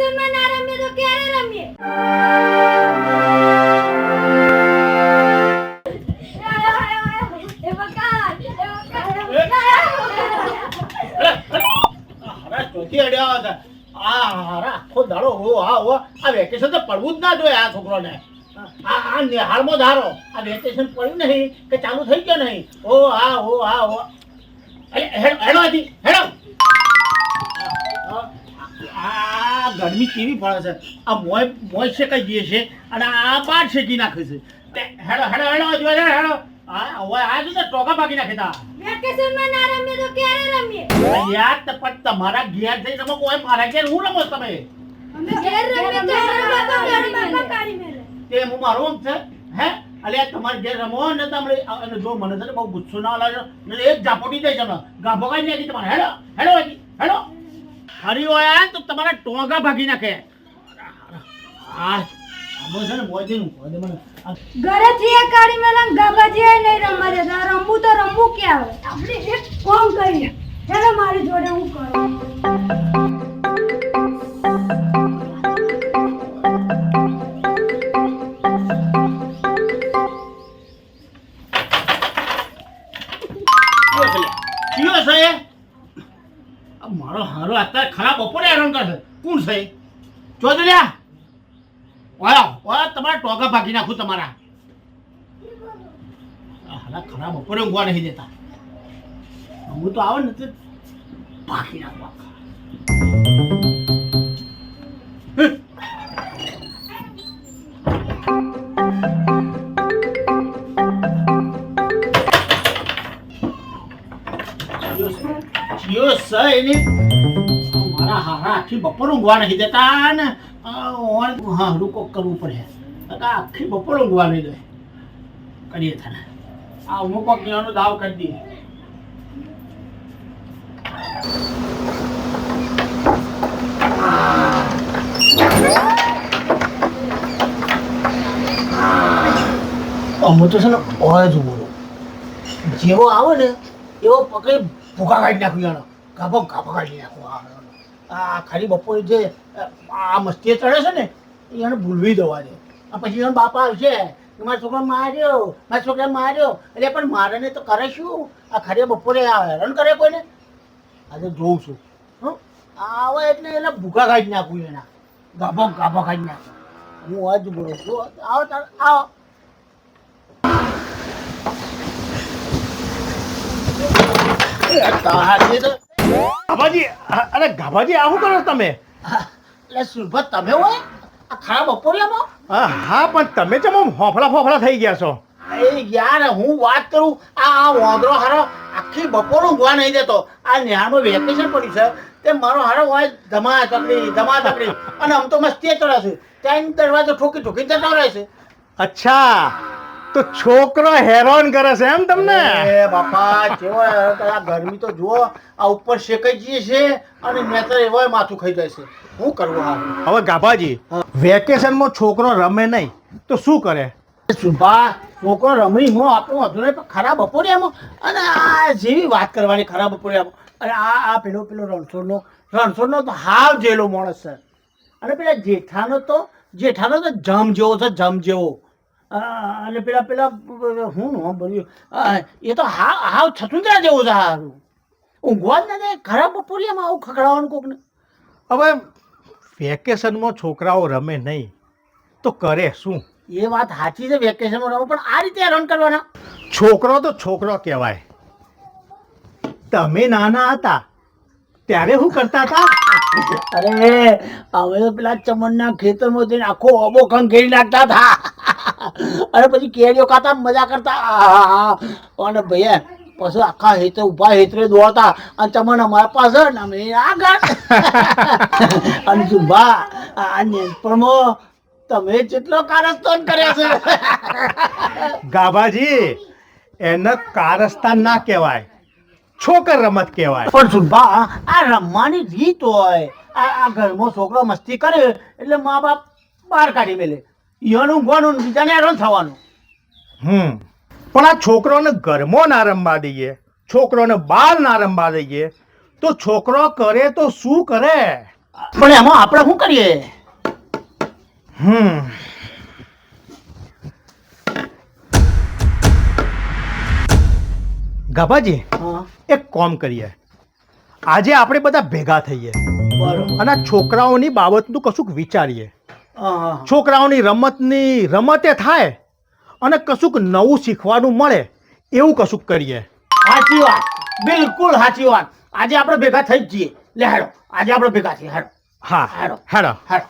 વેકેશનમાં ના રમીએ તો ક્યારે રમીએ? હતા વેકેશન તો પડવું જ ના જોઈએ આ છોકરોને. આ નિહાળમાં ધારો. આ વેકેશન પડ્યું નહીં કે ચાલુ થઈ ગયો નહીં? ઓ હા હો હા. અરે, હેડો હજી હેડો. આ ગરમી કેવી પડે છે? આ મોય મોય શેકાઈ ગઈ છે? અને આ બાર શેકી નાખે છે. હેડો હેડો હેડો જો હેડો હેડો. આ હવે આ જો ટોકા ભાગી નાખે તા. વેકેશનમાં ના રમીએ તો ક્યારે રમીએ? યાર તો પણ તમારા ઘેર જઈ રમો મારા ઘેર હું રમો તમે? તો મારો છે? અલ્યા તમારે ઘેર રમો ને તમે અને જો મને છે બહુ ગુસ્સો ના લાગે ને એક જાપોટી દઈ છે ગાભો કાઢી નાખી તમારે. હેડો હેડો હેડો. હરી હોય તો તમારા ટોગા ભાગી નાખે. ઘરેથી એક ગાડી મેલે ને ગાબાજી નહીં રમવા દેતા રમવું તો રમવું ક્યાં આવે? આપણે એક કામ કરીએ. ચાલો મારી જોડે હું કરું? કોણ છે એ? ઓયા ઓયા તમારા ટોગા ભાગી નાખું તમારા હાલા ખરાબ બપોરે ઊંઘવા નહીં દેતા હું તો આવે ને તે ભાગી નાખું આખા. હે. જીઓ મારા હારા આખી બપોર ઊંઘવા નહીં દેતા ને હા, રૂકો કરવું પડે. કાકા આખી બપોર ઊંઘવા નહીં દે કરીએ તને. આ અમુક કોક દાવ કરી દઈએ. અમે તો છે ને ઓય જ બોલો જેવો આવે ને, એવો પકડી ભૂકા કાઢી નાખ્યું જાણો ગાભો ગાભો કાઢી નાખું. આ આ ખાલી બપોરે જે આ મસ્તી ચડે છે ને, એને ભૂલવી દેવા દે. આ પછી એનો બાપા આવશે મારા છોકરા માર્યો, મારા છોકરા માર્યો. એટલે પણ મારે ને તો કરે શું? આ ખાલી બપોરે આ હેરાન કરે કોઈને? આજે જોઉં છું. હં? આવે એટલે એને ખાઈ જ નાખું એના. ગાભો ગાભો જ નાખું. હું આજ બોલું છું. આવો તાર, આવો. તારે તો ગાભાજી અરે ગાભાજી આવું કરો તમે. એટલે સુરભત તમે હોય? આ ખરાબ બપોરિયામાં હા પણ તમે ચમ હોફળા ફોફળા થઈ ગયા છો? એ યાર હું વાત કરું આ આ વાંદરો હારો આખી બપોર ઊંઘવા નહીં દેતો. આ નેહાળમાં વેકેશન પડ્યું છે. તે મારો હારો હોય ધમા તકડી ધમા તકડી. અને આમ તો મસ્તી ચડે છે. ત્યાં દરવાજો ઠોકી ઠોકી જતો રહે છે. અચ્છા. તો છોકરો હેરાન કરે છે એમ તમને? એ બાપા કેવો આ ગરમી તો જુઓ આ ઉપર શેકાઈ જઈએ છે અને મેં તો એવો માથું ખાઈ જાય છે. શું કરવું હારું હવે ગાભાજી વેકેશનમાં છોકરો રમે નહીં તો શું કરે? સુભા છોકરો રમી હું આપણું હતું નહીં ખરાબ એમ અને આ જેવી વાત કરવાની ખરાબ બપોરિયામાં? અને આ આ પેલો પેલો રણછોડનો રણછોડનો તો હાવ જેલો માણસ છે. અને પેલા જેઠાનો તો જેઠાનો તો જમ જેવો છે જમ જેવો. અને પેલા પેલા હું બોલ્યું એ તો હાવ હાવ છતુંદરા જેવું છે સારું ઊંઘવા જ ના ખરાબ બપોરિયામાં આવું ખખડાવવાનું કોકને હવે વેકેશનમાં છોકરાઓ રમે નહીં તો કરે શું? એ વાત સાચી છે વેકેશનમાં રમો પણ આ રીતે રન કરવાના. છોકરો તો છોકરો કહેવાય. તમે નાના હતા ત્યારે શું કરતા હતા? અરે હવે તો પેલા ચમનના ખેતરમાં જઈને આખો અબો ખંખેરી નાખતા હતા. અને પછી કેરીઓ ખાતા મજા કરતા. અને ભૈયા પછી આખા હેતરે ઊભા હેતરે દોડતા. અને તમને અમારા પાસે ને અમે આગળ. અને સુભા આ નેનપણમાં તમે જેટલો કારસ્તાન કર્યા છે. ગાભાજી એને કારસ્તાન ના કહેવાય. છોકર રમત કહેવાય. પણ સુભા આ રમવાની રીત હોય. આ આ ઘરમાં છોકરો મસ્તી કરે એટલે મા બાપ બહાર કાઢી મેલે. ઈયોનું ગોનું બીજાને હેરાન થવાનું. હમ. પણ આ છોકરોને ઘરમાં ના રમવા દઈએ છોકરોને બહાર ના રમવા દઈએ તો છોકરો કરે તો શું કરે? પણ એમાં આપણે શું કરીએ? હમ. ગાભાજી એક કોમ કરીએ. આજે આપણે બધા ભેગા થઈએ. અને આ છોકરાઓની બાબતનું કશુંક વિચારીએ. છોકરાઓની રમતની રમતે થાય અને કશુંક નવું શીખવાનું મળે એવું કશુંક કરીએ. સાચી વાત. બિલકુલ સાચી વાત. આજે આપણે ભેગા થઈ જ જઈએ. લે હેડો. આજે આપણે ભેગા થઈએ હેડો. હા. હેડો. હેડો. હાડો.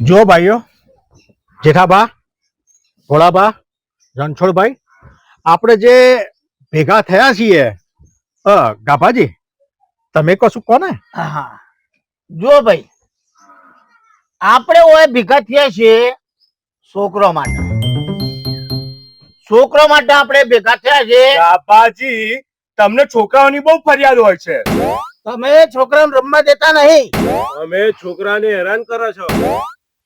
જો ભાઈઓ જેઠાબા ભોળાબા રણછોડભાઈ આપણે જે ભેગા થયા છીએ અ ગાભાજી તમે કશું કોને? હા. જો ભાઈ આપણે ઓય ભેગા થયા છીએ છોકરો માટે. છોકરો માટે આપણે ભેગા થયા છે. બાપાજી તમને છોકરાઓની બહુ ફરિયાદ હોય છે. તમે છોકરાને રમવા દેતા નહીં. અમે છોકરાને હેરાન કરો છો.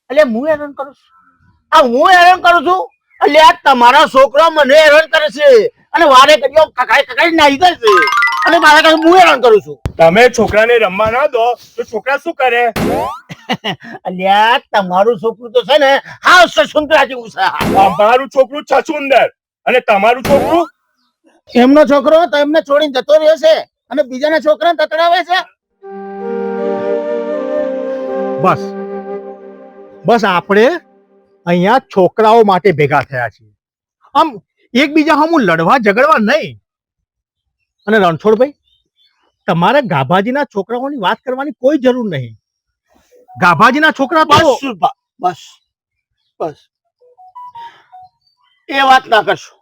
એટલે હું હેરાન કરું છું? આ હું હેરાન કરું છું? એટલે આ તમારા છોકરો મને હેરાન કરે છે. અને વારે કડીઓ કકાઈ કકાઈ નાઈ જાય છે. અને મારા કાંઈ હું હેરાન કરું છું. તમે છોકરાને રમવા ના દો તો છોકરા શું કરે? અલ્યા તમારું છોકરું તો છે ને હા સસુંદરા જેવું છે. અમારું છોકરું છસુંદર અને તમારું છોકરું? એમનો છોકરો તો એમને છોડીને જતો રહ્યો છે અને બીજાના છોકરાને તતડાવે છે. બસ. બસ આપણે અહીંયા છોકરાઓ માટે ભેગા થયા છીએ. આમ એકબીજા હમું લડવા ઝઘડવા નહીં. અને રણછોડભાઈ તમારે ગાભાજીના છોકરાઓની વાત કરવાની કોઈ જરૂર નહીં. ગાભાજીના છોકરા તો બસ બસ બસ. એ વાત ના કરશો.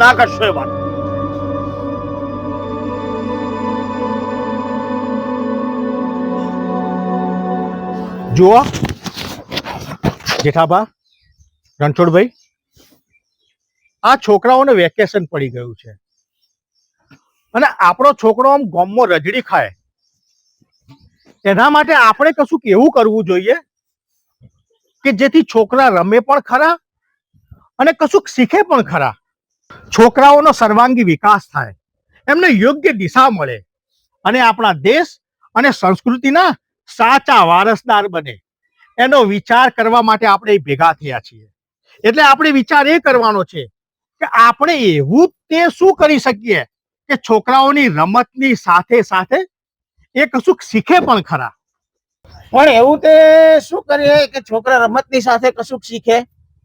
ના કરશો એ વાત. જુઓ જેઠાબા રણછોડભાઈ આ છોકરાઓને વેકેશન પડી ગયું છે. અને આપણો છોકરો આમ ગોમમાં રજડી ખાય. એના માટે આપણે કશુંક એવું કરવું જોઈએ? કે જેથી છોકરા રમે પણ ખરા અને કશુંક શીખે પણ ખરા? છોકરાઓનો સર્વાંગી વિકાસ થાય, એમને યોગ્ય દિશા મળે અને આપણા દેશ અને સંસ્કૃતિના સાચા વારસદાર બને. એનો વિચાર કરવા માટે આપણે ભેગા થયા છીએ. એટલે આપણે વિચાર એ કરવાનો છે કે આપણે એવું તે શું કરી શકીએ કે છોકરાઓની રમતની સાથે સાથે એ કશુંક શીખે પણ ખરા. પણ એવું તે શું કરીએ કે છોકરા રમતની સાથે કશુંક શીખે?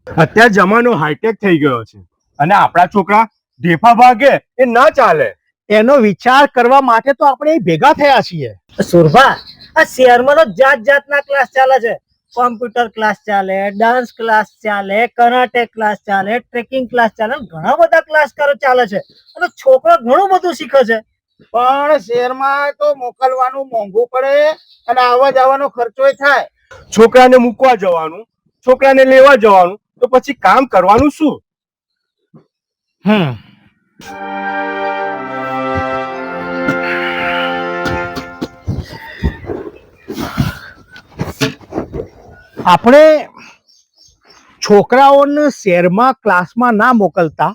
અત્યારે જમાનો હાઈટેક થઈ ગયો છે. અને આપણા છોકરા ઢેફા ભાગે એ ના ચાલે. એનો વિચાર કરવા માટે તો આપણે ભેગા થયા છીએ. સુરભા આ શહેરમાં તો જાત જાતના ક્લાસ ચાલે છે. કોમ્પ્યુટર ક્લાસ ચાલે ડાન્સ ક્લાસ ચાલે કરાટે ક્લાસ ચાલે ટ્રેકિંગ ક્લાસ ચાલે ઘણા બધા ક્લાસ કરો ચાલે છે. અને છોકરો ઘણું બધું શીખે છે. પણ શહેરમાં તો મોકલવાનું મોંઘું પડે અને આવવા જવાનો ખર્ચોય થાય. છોકરાને મૂકવા જવાનું છોકરાને લેવા જવાનું તો પછી કામ કરવાનું શું? હમ. આપણે છોકરાઓને શહેરમાં ક્લાસમાં ના મોકલતા.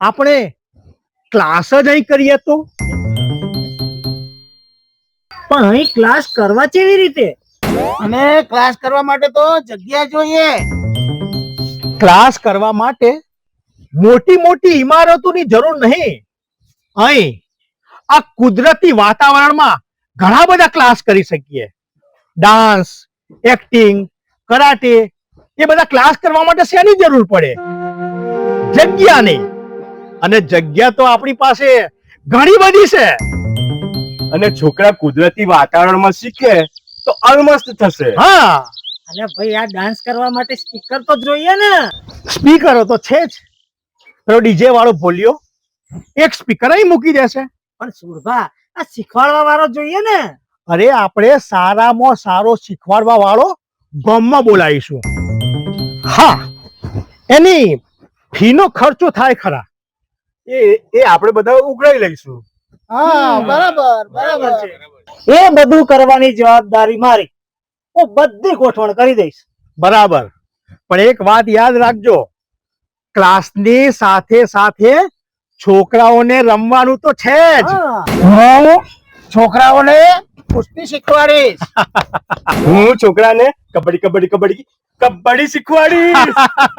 આપણે ક્લાસ જ અહીં કરીએ તો? પણ અહીં ક્લાસ કરવા કેવી રીતે? અને ક્લાસ કરવા માટે તો જગ્યા જોઈએ. ક્લાસ કરવા માટે મોટી મોટી ઇમારતોની જરૂર નહીં. અહીં આ કુદરતી વાતાવરણમાં ઘણા બધા ક્લાસ કરી શકીએ. ડાન્સ એક્ટિંગ કરાટે એ બધા ક્લાસ કરવા માટે શેની જરૂર પડે? જગ્યાની. અને જગ્યા તો આપણી પાસે ઘણી બધી છે. અને છોકરા કુદરતી વાતાવરણમાં શીખે તો અલમસ્ત થશે. હા. અને ભાઈ આ ડાન્સ કરવા માટે સ્પીકર તો જોઈએ ને. સ્પીકરો તો છે જ. પેલો ડીજે વાળો બોલ્યો. એક સ્પીકર અહીં મૂકી દેશે. પણ સુરભા આ શીખવાડવા વાળો જોઈએ ને. અરે આપણે સારામાં સારો શીખવાડવા વાળો ગામમાં બોલાવીશું. હા. એની ફીનો ખર્ચો થાય ખરા. એ એ આપણે બધા ઉઘરાઈ લઈશું. હા બરાબર બરાબર છે. એ બધું કરવાની જવાબદારી મારી. હું બધી ગોઠવણ કરી દઈશ. બરાબર. પણ એક વાત યાદ રાખજો ક્લાસની સાથે સાથે છોકરાઓને રમવાનું તો છે જ. હું. છોકરાઓને કુસ્તી શીખવાડીશ. હું છોકરાને કબડ્ડી કબડ્ડી કબડ્ડી કબડ્ડી શીખવાડીશ.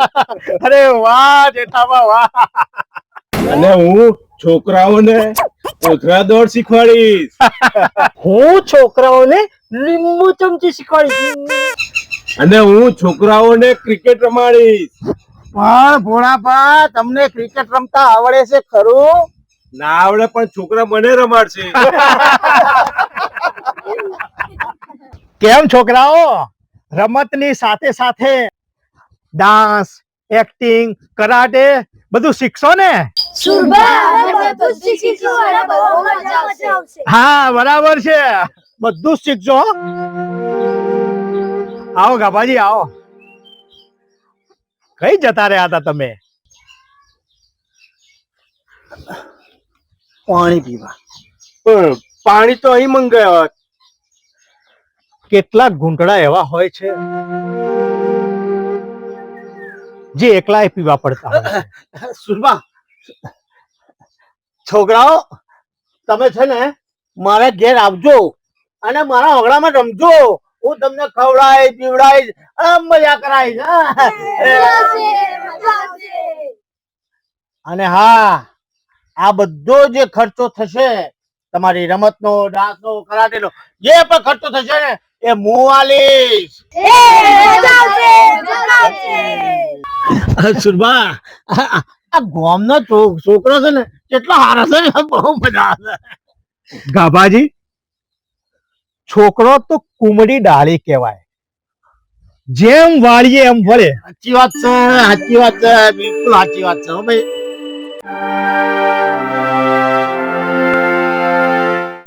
અરે વાહ જેઠાબા વાહ. અને હું છોકરાઓને કોથળા દોડ શીખવાડીશ. હું છોકરાઓને લીંબુ ચમચી શીખવાડીશ. અને હું છોકરાઓને ક્રિકેટ રમાડીશ. પણ ભોળાપા તમને ક્રિકેટ રમતા આવડે છે ખરું? ના આવડે પણ છોકરા મને રમાડશે. કેમ છોકરાઓ? રમતની સાથે સાથે ડાન્સ એક્ટિંગ કરાટે બધું શીખશો ને? હા બરાબર છે. બધું જ શીખજો આવો ગાભાજી આવો. કઈ જતા રહ્યા હતા તમે? પાણી પીવા. પણ પાણી તો અહીં મંગાવ્યા. કેટલા ઘૂંટડા એવા હોય છે. જે એકલાય પીવા પડતા સુરમા છોકરાઓ તમે છે ને મારા ઘેર આવજો અને મારા ઓગળામાં રમજો. હું તમને ખવડાવીશ પીવડાવીશ મજા કરાવીશ અને હા આ બધો જે ખર્ચો થશે તમારી રમતનો ડાન્સનો કરાટેનો જે પણ ખર્ચો થશે ને એ હું આલીશ સુરભા આ છોકરો છે ને કેટલો હારો છે ને બહુ મજા આવે ગાભાજી છોકરો તો કુમડી ડાળી કહેવાય. જેમ વાળીએ એમ વળે. સાચી વાત છે સાચી વાત છે બિલકુલ સાચી વાત છે ભાઈ.